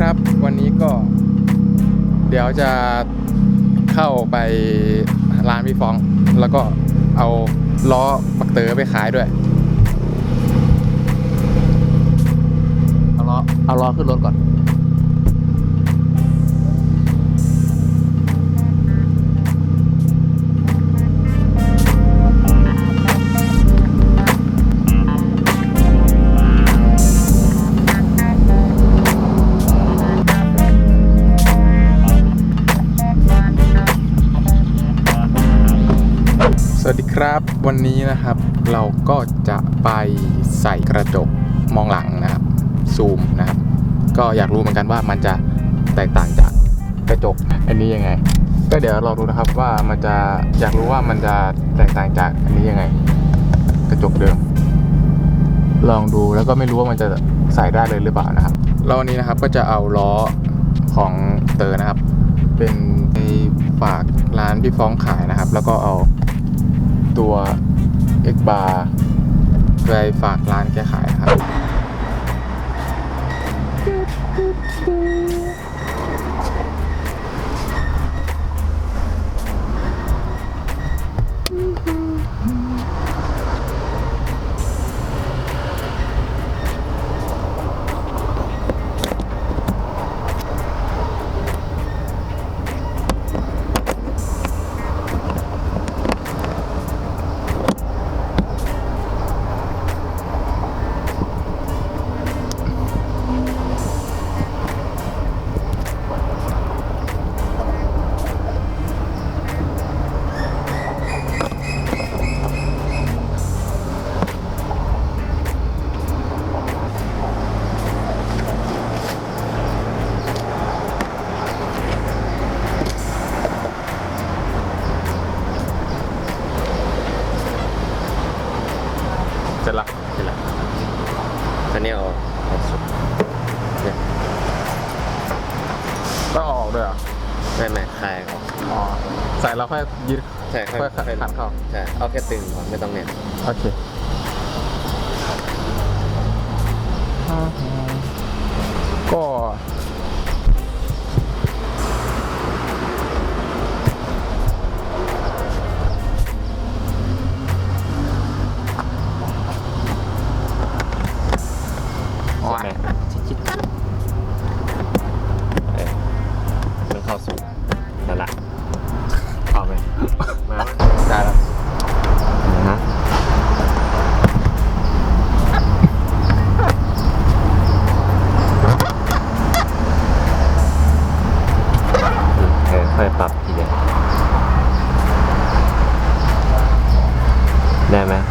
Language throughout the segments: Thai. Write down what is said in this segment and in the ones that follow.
ครับ วันนี้ก็ เดี๋ยวจะเข้าไปร้านพี่ฟอง แล้วก็เอาล้อบักเตอร์ไปขายด้วย เอาล้อเอาล้อขึ้นรถก่อน สวัสดีครับวันนี้นะครับเราก็จะไปใส่กระจกมองหลังนะครับซูมนะครับก็อยากรู้เหมือนกันว่ามันจะแตกต่างจากกระจกอันนี้ยังไง ก็เดี๋ยวเราดูนะครับว่ามันจะอยากรู้ว่ามันจะแตกต่างจากอันนี้ยังไง กระจกเดิม ลองดูแล้วก็ไม่รู้ว่ามันจะใส่ได้เลยหรือเปล่านะครับแล้ววันนี้นะครับก็จะเอาล้อของเตอร์นะครับ เป็นไปฝากร้านพี่ฟ้องขายนะครับ แล้วก็เอา ตัว X bar ไปฝากร้านแกขายครับ ออกอ๋อใส่แล้วค่อยยึดใช่ค่อยค่อยขัดขัดเข้าใช่เอาแค่ตึงก่อนไม่ต้องเนี่ยโอเคก็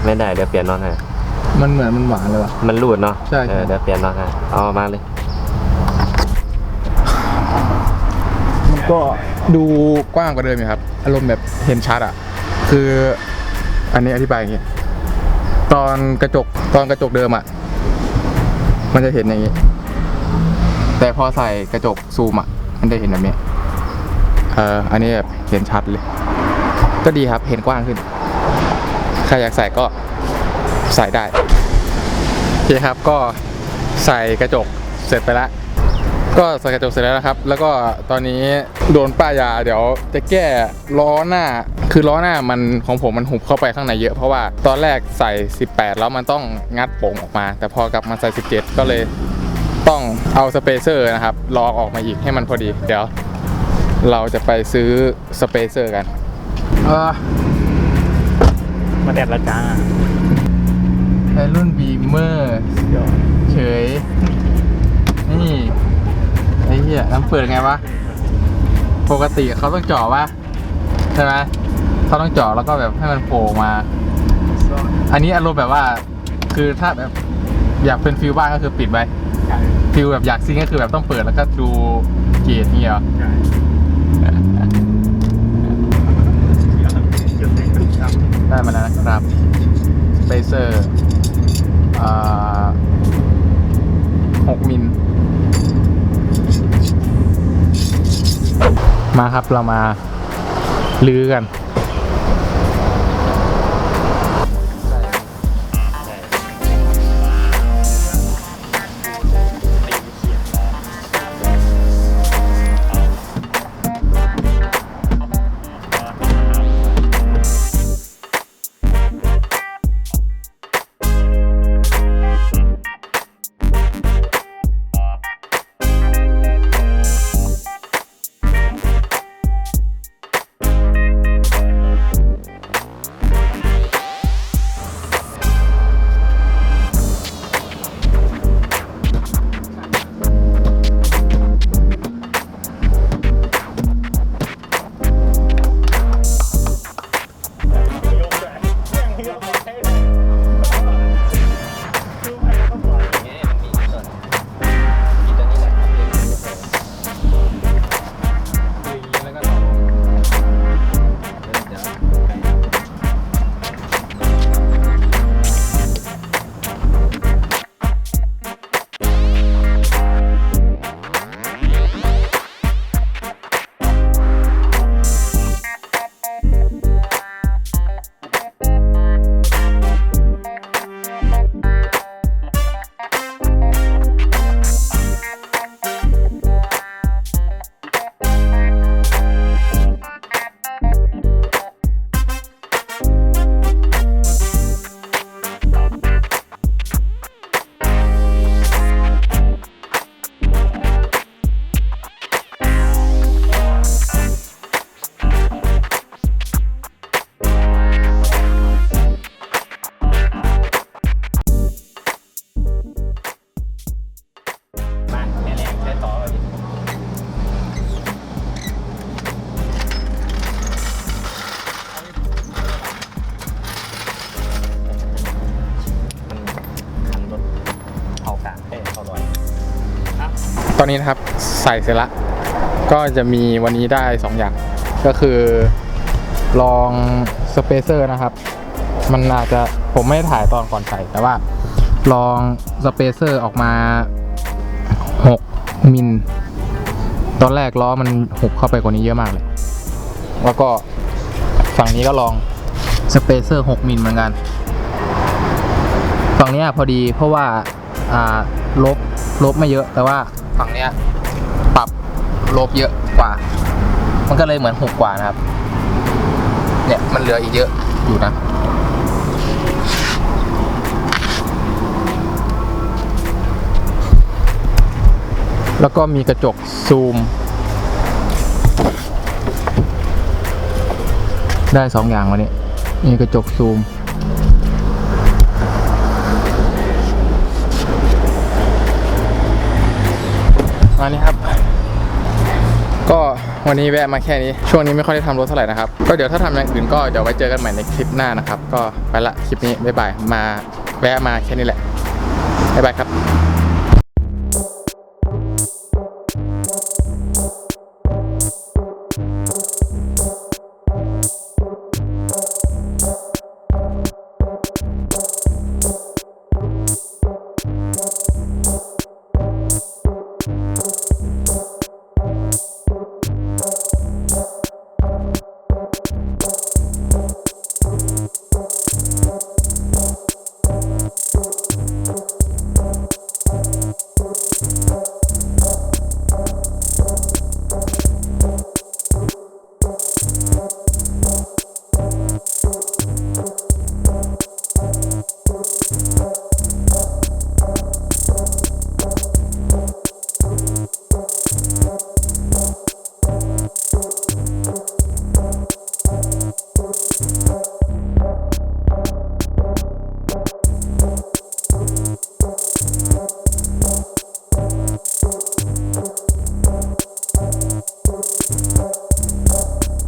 ได้ไหมไม่ได้เดี๋ยวเปลี่ยนน็อตให้มันเหมือนมันหวานเลยว่ะ มันรูดเนาะใช่ใช่ เออเดี๋ยวเปลี่ยนน็อตให้เอามาเลย มันก็ดูกว้างกว่าเดิมอยู่ครับ อารมณ์แบบเห็นชัดอะ คืออันนี้อธิบายอย่างงี้ ตอนกระจกตอนกระจกเดิมอะ มันจะเห็นอย่างนี้ แต่พอใส่กระจกซูมอะ มันจะเห็นแบบนี้ เอออันนี้แบบเห็นชัดเลย ก็ดีครับ เห็นกว้างขึ้น ใครอยากใส่ก็ใส่ได้โอเคครับก็ใส่กระจกเสร็จไปแล้วก็ใส่กระจกเสร็จแล้วนะครับ แล้วก็ตอนนี้โดนป้ายยาเดี๋ยวจะแก้ล้อหน้า คือล้อหน้ามันของผมมันหุบเข้าไปข้างในเยอะ เพราะว่าตอนแรกใส่ 18 แล้วมันต้องงัดโป่งออกมา แต่พอกลับมาใส่ 17 ก็เลยต้องเอาสเปเซอร์นะครับลอกออกมาอีกให้มันพอดี เดี๋ยว เราจะไปซื้อสเปเซอร์กัน เออ มาแดดละจ้าในรุ่นบีเมอร์เฉย นี่ไอ้เหี้ยน้ำเปิดไงวะ ปกติเขาต้องเจาะวะใช่ไหมเขาต้องเจาะแล้วก็แบบให้มันโผล่มา อันนี้อารมณ์แบบว่า คือถ้าแบบอยากเป็นฟิลบ้างก็คือปิดไว้ฟิลแบบอยากซิงก็คือแบบต้องเปิดแล้วก็ดูเกรดนี่เหรอ ได้มาแล้วนะครับสเปเซอร์หกมิลมาครับเรามาลื้อกัน ตอนนี้นะครับใส่เสร็จละก็จะมีวันนี้ได้ 2 อย่าง ก็คือลองสเปเซอร์นะครับ มันอาจจะผมไม่ถ่ายตอนก่อนใส่แต่ว่า ลองสเปเซอร์ออกมา 6 มิล ตอนแรกล้อมันหุบเข้าไปกว่านี้เยอะมากเลย แล้วก็ฝั่งนี้ก็ลองสเปเซอร์ 6 มิลเหมือนกัน ฝั่งนี้พอดีเพราะว่าลบ ลบไม่เยอะ แต่ว่าฝั่งเนี้ยปรับลบเยอะกว่า มันก็เลยเหมือนหกกว่านะครับ เนี่ยมันเหลืออีกเยอะอยู่นะแล้วก็มีกระจกซูม ได้สองอย่างวันนี้ มีกระจกซูม อันนี้ครับ ก็วันนี้แวะมาแค่นี้ ช่วงนี้ไม่ค่อยได้ทำรถเท่าไหร่นะครับ ก็เดี๋ยวถ้าทำอย่างอื่นก็เดี๋ยวไว้เจอกันใหม่ในคลิปหน้านะครับ ก็ไปละคลิปนี้บ๊ายบายมาแวะมาแค่นี้แหละบ๊ายบายครับ